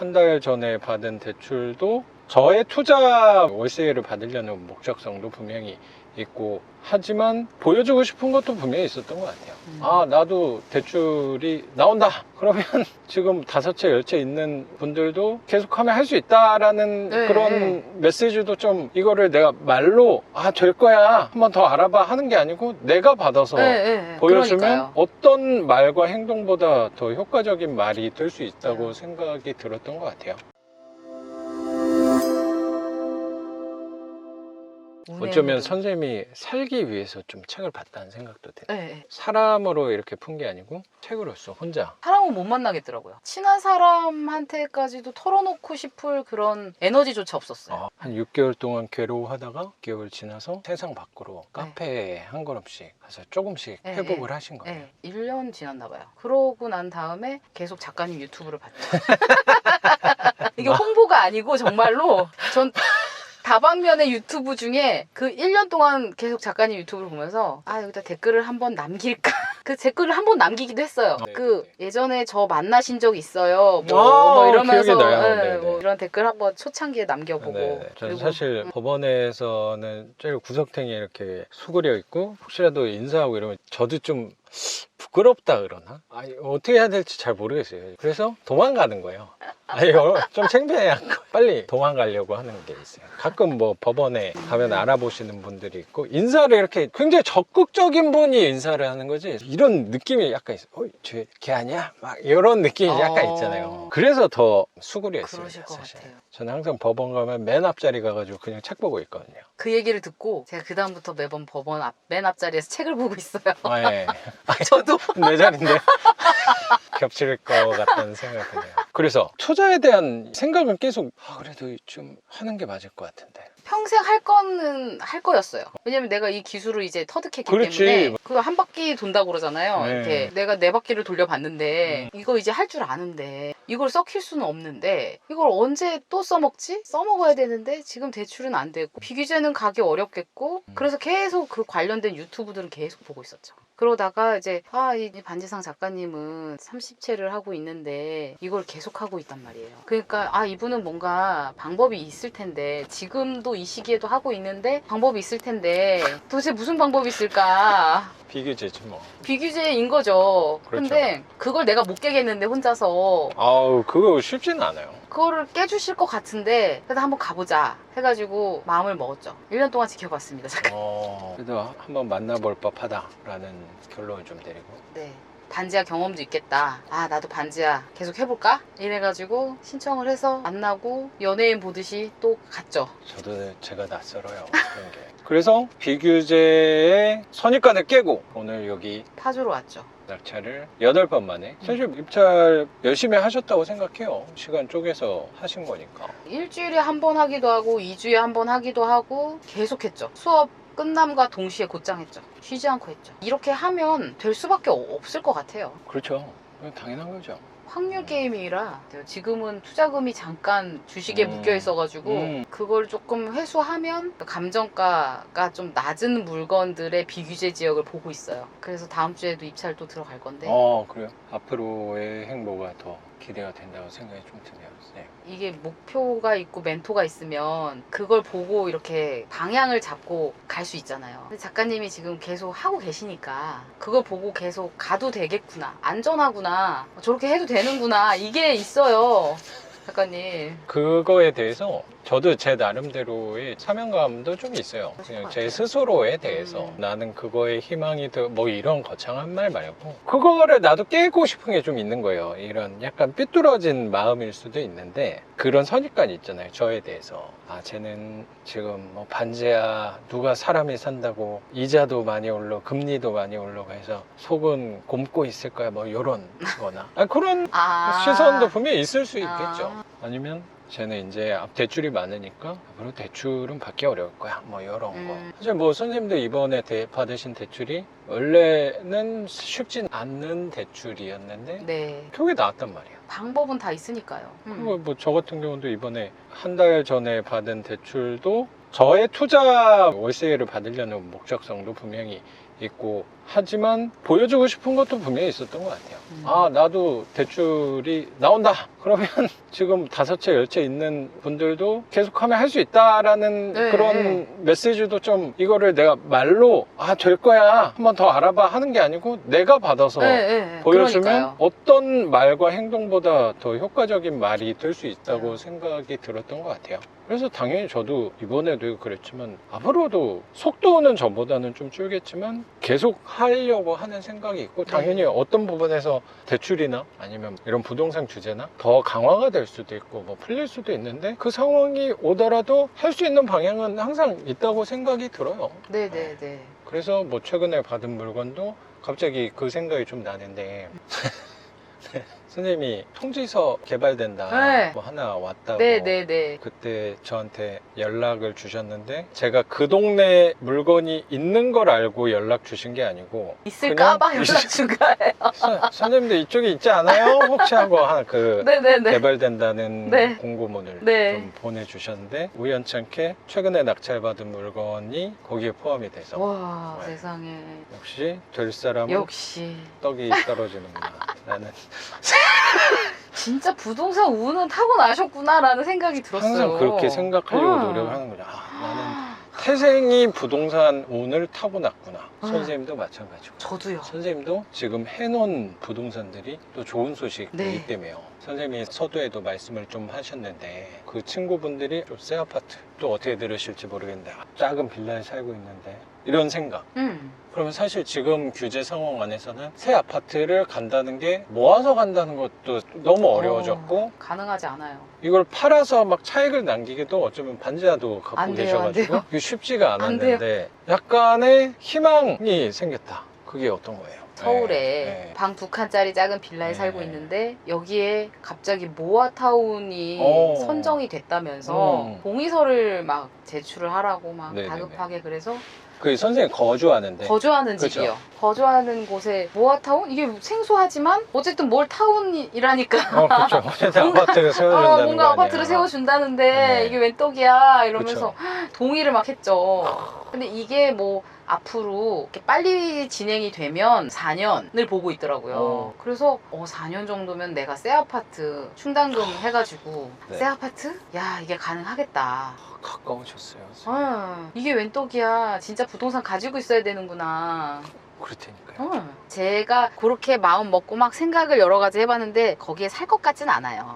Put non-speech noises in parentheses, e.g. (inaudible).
한 달 전에 받은 대출도 저의 투자 월세를 받으려는 목적성도 분명히 있고 하지만 보여주고 싶은 것도 분명히 있었던 것 같아요. 음. 아 나도 대출이 나온다. 그러면 (laughs) 지금 다섯 채, 열 채 있는 분들도 계속하면 할 수 있다라는 네, 그런 네. 메시지도 좀 이거를 내가 말로 아 될 거야 한번 더 알아봐 하는 게 아니고 내가 받아서 네, 네, 네. 보여주면 그러니까요. 어떤 말과 행동보다 더 효과적인 말이 될 수 있다고 네. 생각이 들었던 것 같아요. 어쩌면. 선생님이 살기 위해서 좀 책을 봤다는 생각도 드네요. 네, 네. 사람으로 이렇게 푼 게 아니고 책으로서 혼자. 사람은 못 만나겠더라고요. 친한 사람한테까지도 털어놓고 싶을 그런 에너지조차 없었어요. 어, 한 6개월 동안 괴로워하다가 6개월 지나서 세상 밖으로 네. 카페에 한 걸음씩 가서 조금씩 네, 회복을 하신 거예요. 네, 1년 지났나 봐요. 그러고 난 다음에 계속 작가님 유튜브를 봤죠. (laughs) 이게 홍보가 아니고 정말로 전 다방면의 유튜브 중에 그 1년 동안 계속 작가님 유튜브를 보면서 아 여기다 댓글을 한번 남길까? (laughs) 그 댓글을 한번 남기기도 했어요. 네, 그 네. 예전에 저 만나신 적 있어요. 뭐, 아, 뭐 이러면서 기억이 나요. 예, 네, 네. 뭐 이런 댓글 한번 초창기에 남겨보고 네, 네. 저는 사실 음, 법원에서는 제일 구석탱이에 이렇게 수그려 있고 혹시라도 인사하고 이러면 저도 좀 부끄럽다 그러나 아니, 어떻게 해야 될지 잘 모르겠어요. 그래서 도망가는 거예요. 어, 좀 창피해요. 빨리 도망가려고 하는 게 있어요. 가끔 뭐 법원에 가면 알아보시는 분들이 있고 인사를 이렇게 굉장히 적극적인 분이 인사를 하는 거지 이런 느낌이 약간 있어요. 어, 쟤걔 아니야? 막 이런 느낌이 약간 어. 있잖아요. 그래서 더. 그러실 것 사실. 같아요. 저는 항상 법원 가면 맨 앞자리 가가지고 그냥 책 보고 있거든요. 그 얘기를 듣고 제가 그 다음부터 매번 법원 앞, 맨 앞자리에서 책을 보고 있어요. 아, 예. (laughs) 저도 (laughs) 내 자리인데 (laughs) 겹칠 것 같다는 생각이 드네요. 그래서 투자에 대한 생각은 계속 아, 그래도 좀 하는 게 맞을 것 같은데. 평생 할 거는 할 거였어요. 왜냐면 내가 이 기술을 이제 터득했기 그렇지. 때문에 그거 한 바퀴 돈다고 그러잖아요. 네. 이렇게 내가 네 바퀴를 돌려봤는데 이거 이제 할 줄 아는데 이걸 썩힐 수는 없는데 이걸 언제 또 써먹지? 써먹어야 되는데 지금 대출은 안 되고 비규제는 가기 어렵겠고 그래서 계속 그 관련된 유튜브들은 계속 보고 있었죠. 그러다가 이제 아 이 반지상 작가님은 30채를 하고 있는데 이걸 계속 하고 있단 말이에요. 그러니까 아 이분은 뭔가 방법이 있을 텐데 지금도 이 시기에도 하고 있는데 방법이 있을 텐데 도대체 무슨 방법이 있을까? 비교제지 뭐. 비규제인 거죠. 그렇죠. 근데 그걸 내가 못 깨겠는데 혼자서 아우 그거 쉽지는 않아요. 그거를 깨주실 것 같은데 그래도 한번 가보자 해가지고 마음을 먹었죠. 1년 동안 지켜봤습니다. 잠깐. 어, 그래도 한번 만나볼 법하다라는 결론을 좀 내리고. 네. 반지하 경험도 있겠다. 아, 나도 반지하 계속 해볼까? 이래가지고 신청을 해서 만나고 연예인 보듯이 또 갔죠. 저도 제가 낯설어요 그런 게. (laughs) 그래서 비규제의 선입관을 깨고 오늘 여기 파주로 왔죠. 낙찰을 8번 만에 사실 입찰 열심히 하셨다고 생각해요 시간 쪼개서 하신 거니까 일주일에 한 번 하기도 하고, 2주에 한 번 하기도 하고, 계속 했죠. 수업 끝남과 동시에 곧장 했죠. 쉬지 않고 했죠. 이렇게 하면 될 수밖에 어- 없을 것 같아요. 그렇죠 당연한 거죠 확률 게임이라 지금은 투자금이 잠깐 주식에 음. 묶여 있어가지고 음. 그걸 조금 회수하면 감정가가 좀 낮은 물건들의 비규제 지역을 보고 있어요. 그래서 다음 주에도 입찰 또 들어갈 건데 어 그래요 앞으로의 행보가 더 기대가 된다고 생각이 좀 드네요 네. 이게 목표가 있고 멘토가 있으면 그걸 보고 이렇게 방향을 잡고 갈 수 있잖아요. 근데 작가님이 지금 계속 하고 계시니까 그걸 보고 계속 가도 되겠구나 안전하구나 저렇게 해도 되는구나 이게 있어요. 작가님. 그거에 대해서 저도 제 나름대로의 사명감도 좀 있어요. 그냥 것 제. 스스로에 대해서 음. 나는 그거에 희망이 더뭐 이런 거창한 말 말고 그거를 나도 깨고 싶은 게 좀 있는 거예요. 이런 약간 삐뚤어진 마음일 수도 있는데 그런 선입관이 있잖아요. 저에 대해서 아 쟤는 지금 뭐 반지야 누가 사람이 산다고 이자도 많이 올라 금리도 많이 올라가 해서 속은 곰고 있을 거야 뭐 이런 거나 아, 그런 아. 시선도 분명히 있을 수 있겠죠. 아. 아니면 쟤는 이제 앞 대출이 많으니까 앞으로 대출은 받기 어려울 거야. 뭐 이런 거. 음. 사실 뭐 선생님들 이번에 대- 받으신 대출이 원래는 쉽진 않는 대출이었는데 네. 표에 나왔단 말이야. 방법은 다 있으니까요. 음. 그리고 뭐 저 같은 경우도 이번에 한 달 전에 받은 대출도 저의 투자 월세를 받으려는 목적성도 분명히 있고 하지만 보여주고 싶은 것도 분명히 있었던 것 같아요. 음. 아 나도 대출이 나온다. 그러면 (laughs) 지금 다섯 채, 열 채 있는 분들도 계속하면 할 수 있다라는 네, 그런 네. 메시지도 좀 이거를 내가 말로 아 될 거야 한번 더 알아봐 하는 게 아니고 내가 받아서 네, 네, 네. 보여주면 그러니까요. 어떤 말과 행동보다 더 효과적인 말이 될 수 있다고 맞아요. 생각이 들었던 것 같아요. 그래서 당연히 저도 이번에 도 그랬지만 앞으로도 속도는 전보다는 좀 줄겠지만 계속 하려고 하는 생각이 있고 당연히 네. 어떤 부분에서 대출이나 아니면 이런 부동산 규제나 더 강화가 될 수도 있고 뭐 풀릴 수도 있는데 그 상황이 오더라도 할 수 있는 방향은 항상 있다고 생각이 들어요. 네, 네, 네. 그래서 뭐 최근에 받은 물건도 갑자기 그 생각이 좀 나는데 (laughs) 선생님이 통지서 개발된다 네. 뭐 하나 왔다고 네, 네, 네. 그때 저한테 연락을 주셨는데 제가 그 동네 물건이 있는 걸 알고 연락 주신 게 아니고 있을까봐 그냥 연락 (laughs) 준 거예요. 선- 선생님들 이쪽에 있지 않아요? 혹시 하고 하나 그 (laughs) 네, 네, 네. 개발된다는 네. 공고문을 네. 좀 보내주셨는데 우연찮게 최근에 낙찰받은 물건이 거기에 포함이 돼서 와, 네. 세상에. 역시 될 사람은 역시. 떡이 떨어지는구나 (laughs) 라는 진짜 부동산 운은 타고나셨구나라는 생각이 들었어요. 항상 그렇게 생각하려고 음. 노력을 하는 거죠 아, 나는 태생이 부동산 운을 타고났구나 음. 선생님도 마찬가지고 저도요. 선생님도 지금 해놓은 부동산들이 또 좋은 소식이 네. 있다며요. 선생님이 서두에도 말씀을 좀 하셨는데 그 친구분들이 좀 새 아파트 또 어떻게 들으실지 모르겠는데 아, 작은 빌라에 살고 있는데 이런 생각 음. 그러면 사실 지금 규제 상황 안에서는 새 아파트를 간다는 게 모아서 간다는 것도 너무 어려워졌고 어, 가능하지 않아요. 이걸 팔아서 막 차익을 남기기도 어쩌면 반지하도 갖고 안 돼요, 계셔가지고 안 돼요. 이게 쉽지가 안 않았는데 약간의 희망이 생겼다. 그게 어떤 거예요? 서울에 네, 네. 방 두 칸짜리 작은 빌라에 네. 살고 있는데 여기에 갑자기 모아타운이 어. 선정이 됐다면서 음. 동의서를 막 제출을 하라고 막 네네네. 다급하게 그래서 그 선생님 거주하는데 거주하는 그죠. 집이요. 거주하는 곳에 모아타운 이게 생소하지만 어쨌든 뭘 타운이라니까. 어 그렇죠. (laughs) 어쨌든 뭔가- 아파트를 세워준다는 아, 뭔가 거 아파트를 아니에요? 세워준다는데 네. 이게 웬 떡이야 이러면서 그쵸. (gasps) 동의를 막 했죠. 근데 이게 뭐 앞으로 이렇게 빨리 진행이 되면 4년을 보고 있더라고요. 어. 그래서 어 4년 정도면 내가 새 아파트 충당금 해가지고 네. 새 아파트? 야 이게 가능하겠다. 가까우셨어요. 어, 이게 웬 떡이야. 진짜 부동산 가지고 있어야 되는구나. 그럴 테니까요. 어. 제가 그렇게 마음 먹고 막 생각을 여러 가지 해봤는데 거기에 살 것 같진 않아요.